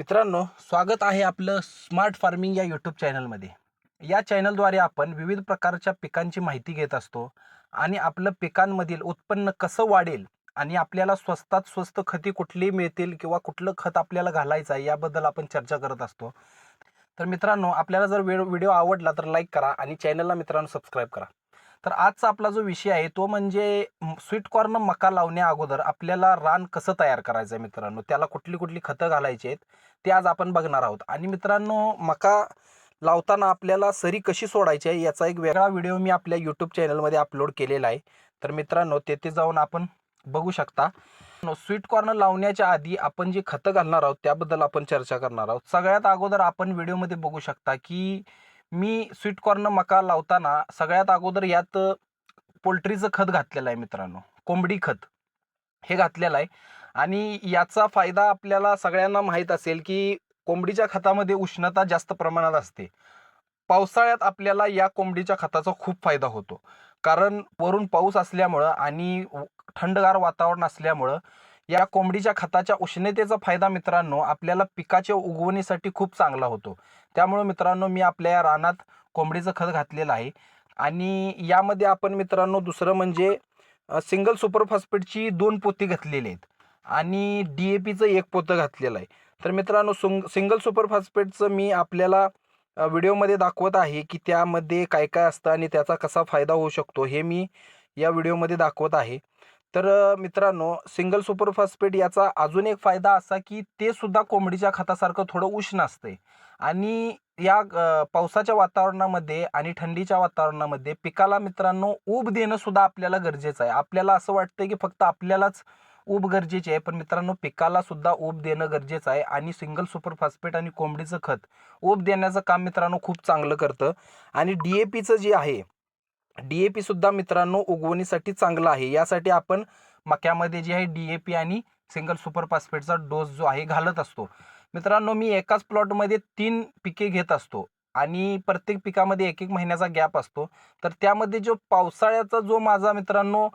मित्रांनो स्वागत आहे आपलं स्मार्ट फार्मिंग या यूट्यूब चॅनलमध्ये या चॅनलद्वारे आपण विविध प्रकारच्या पिकांची माहिती घेत असतो आणि आपलं पिकांमधील उत्पन्न कसं वाढेल आणि आपल्याला स्वस्तात स्वस्त खती कुठली मिळतील किंवा कुठलं खत आपल्याला घालायचं आहे याबद्दल आपण चर्चा करत असतो. तर मित्रांनो आपल्याला जर वेळ व्हिडिओ आवडला तर लाईक करा आणि चॅनलला मित्रांनो सबस्क्राईब करा. तर आजचा आपला जो विषय आहे तो म्हणजे स्वीट कॉर्न मका लावण्या अगोदर आपल्याला रान कसं तयार करायचं आहे मित्रांनो? त्याला कुठली कुठली खतं घालायची आहेत ते आज आपण बघणार आहोत. आणि मित्रांनो मका लावताना आपल्याला सरी कशी सोडायची आहे याचा एक वेगळा व्हिडिओ मी आपल्या यूट्यूब चॅनलमध्ये अपलोड केलेला आहे. तर मित्रांनो तेथे जाऊन आपण बघू शकता. स्वीट कॉर्न लावण्याच्या आधी आपण जे खतं घालणार आहोत त्याबद्दल आपण चर्चा करणार आहोत. सगळ्यात अगोदर आपण व्हिडिओमध्ये बघू शकता की मी स्वीट कॉर्न मका लावताना सगळ्यात अगोदर यात पोल्ट्रीचं खत घातलेलं आहे मित्रांनो. कोंबडी खत. हे घातलेलं आहे. आणि याचा फायदा आपल्याला सगळ्यांना माहीत असेल की कोंबडीच्या खतामध्ये उष्णता जास्त प्रमाणात असते. पावसाळ्यात आपल्याला या कोंबडीच्या खताचा खूप फायदा होतो. कारण वरून पाऊस असल्यामुळं आणि थंडगार वातावरण असल्यामुळं या कोंबडीच्या खताच्या उष्णतेचा फायदा मित्रांनो आपल्याला पिकाच्या उगवणीसाठी खूप चांगला होतो. त्यामुळं मित्रांनो मी आपल्या या रानात कोंबडीचं खत घातलेलं आहे. आणि यामध्ये आपण मित्रांनो दुसरं म्हणजे सिंगल सुपर फॉस्फेटची दोन पोती घातलेली आहेत. आणि डी ए पीचं एक पोतं घातलेलं आहे. तर मित्रांनो सुंग सिंगल सुपर फॉस्फेटचं मी आपल्याला व्हिडिओमध्ये दाखवत आहे की त्यामध्ये काय काय असतं आणि त्याचा कसा फायदा होऊ शकतो हे मी या व्हिडिओमध्ये दाखवत आहे. तर मित्रांनो सिंगल सुपरफास्फेट याचा अजून एक फायदा असा की ते सुद्धा कोंबडीच्या खतासारखं थोडं उष्ण असते आणि या पावसाच्या वातावरणामध्ये आणि थंडीच्या वातावरणामध्ये पिकाला मित्रांनो ऊब देणं सुद्धा आपल्याला गरजेचं आहे. आपल्याला असं वाटतं की फक्त आपल्यालाच ऊब गरजेची आहे पण मित्रांनो पिकाला सुद्धा ऊब देणं गरजेचं आहे आणि सिंगल सुपर फॉस्फेट आणि कोंबडीचं खत ऊब देण्याचं काम मित्रांनो खूप चांगलं करतं. आणि डी ए पीचं जे आहे डी ए पी सुद्धा मित्रांनो उगवणीसाठी चांगलं आहे. यासाठी आपण मक्यामध्ये जे आहे डी ए पी आणि सिंगल सुपर फॉस्फेटचा डोस जो आहे घालत असतो. मित्रांनो मी एकाच प्लॉटमध्ये तीन पिके घेत असतो आणि प्रत्येक पिकामध्ये एक एक महिन्याचा गॅप असतो. तर त्यामध्ये जो पावसाळ्याचा जो माझा मित्रांनो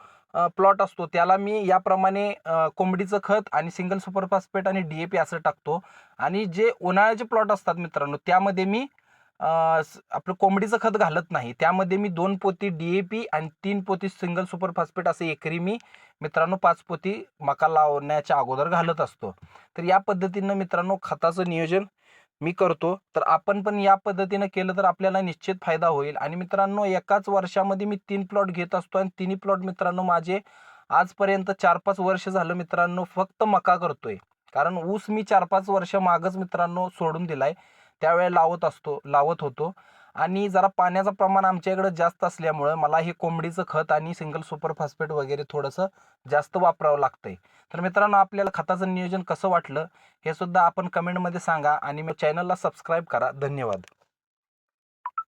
प्लॉट असतो त्याला मी याप्रमाणे कोंबडीचं खत आणि सिंगल सुपर फॉस्फेट आणि डी ए पी असं टाकतो. आणि जे उन्हाळ्याचे प्लॉट असतात मित्रांनो त्यामध्ये मी आपलं कोंबडीचं खत घालत नाही. त्यामध्ये मी दोन पोती डी ए पी आणि तीन पोती सिंगल सुपर फॉस्फेट असं एकरी मी मित्रांनो पाच पोती मका लावण्याच्या अगोदर घालत असतो. तर या पद्धतीनं मित्रांनो खताचं नियोजन मी करतो. तर आपण पण या पद्धतीनं केलं तर आपल्याला निश्चित फायदा होईल. आणि मित्रांनो एकाच वर्षामध्ये मी तीन प्लॉट घेत असतो आणि तिन्ही प्लॉट मित्रांनो माझे आजपर्यंत चार पाच वर्ष झालं मित्रांनो फक्त मका करतोय. कारण ऊस मी चार पाच वर्ष मागच मित्रांनो सोडून दिलाय. त्यावेळेला लावत असतो लावत होतो. आणि जरा पाण्याचं प्रमाण आमच्या इकडं जास्त असल्यामुळं मला हे कोंबडीचं खत आणि सिंगल सुपर फॉस्फेट वगैरे थोडंसं जास्त वापरावं लागतंय. तर मित्रांनो आपल्याला खताचं नियोजन कसं वाटलं हे सुद्धा आपण कमेंटमध्ये सांगा आणि मी चॅनलला सबस्क्राईब करा. धन्यवाद.